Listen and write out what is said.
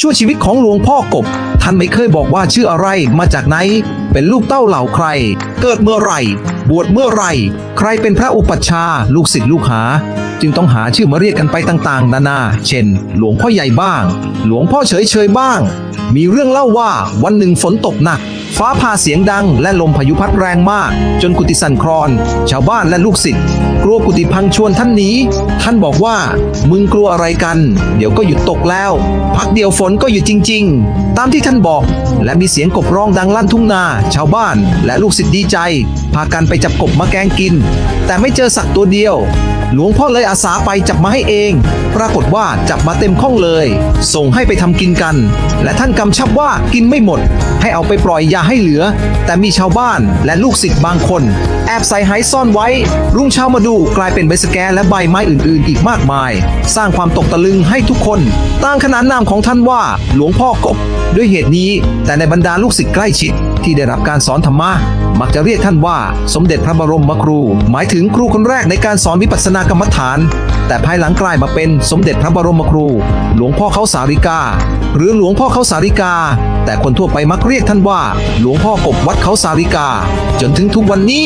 ชั่วชีวิตของหลวงพ่อกบ ท่านไม่เคยบอกว่าชื่ออะไรมาจากไหน เป็นลูกเต้าเหล่าใคร เกิดเมื่อไหร่ บวชเมื่อไหร่ ใครเป็นพระอุปัชฌาย์ลูกศิษย์ลูกหา จึงต้องหาชื่อมาเรียกกันไปต่างๆ นานา เช่น หลวงพ่อใหญ่บ้าง หลวงพ่อเฉยเฉยๆบ้าง มีเรื่องเล่าว่าวันหนึ่งฝนตกหนัก ฟ้าผ่าเสียงดังและลมพายุพัดแรงมาก จนกุฏิสั่นคลอน ชาวบ้านและลูกศิษย์กลัวกุฏิพังชวนท่านหนีท่านบอกว่า มึงกลัวอะไรกัน เดี๋ยวก็หยุดตกแล้ว พักเดียวฝนก็หยุดจริง ๆ ตามที่ท่านบอก และมีเสียงกบร้องดังลั่นทุ่งนา ชาวบ้าน และลูกศิษย์ดีใจ พากันไปจับกบมาแกงกิน แต่ไม่เจอสักตัวเดียวหลวงพ่อเลยอาสาไปจับมาให้เอง ปรากฏว่าจับมาเต็มข้องเลย ส่งให้ไปทำกินกัน และท่านกกำชับว่ากินไม่หมด ให้เอาไปปล่อยอย่าให้เหลือ แต่มีชาวบ้านและลูกศิษย์บางคน แอบใส่หายซ่อนไว้ รุ่งเช้ามาดูกลายเป็นใบสแกและใบไม้อื่นๆ อีกมากมาย สร้างความตกตะลึงให้ทุกคนตั้งขนานนามของท่านว่า หลวงพ่อกบ ด้วยเหตุนี้ แต่ในบรรดาลูกศิษย์ใกล้ชิดที่ได้รับการสอนธรรมะมักจะเรียกท่านว่าสมเด็จพระบรมครู หมายถึงครูคนแรกในการสอนวิปัสสนากรรมฐาน แต่ภายหลังกลายมาเป็นสมเด็จพระบรมครู หลวงพ่อเขาสาริกา หรือหลวงพ่อเขาสาริกา แต่คนทั่วไปมักเรียกท่านว่า หลวงพ่อกบวัดเขาสาริกา จนถึงทุกวันนี้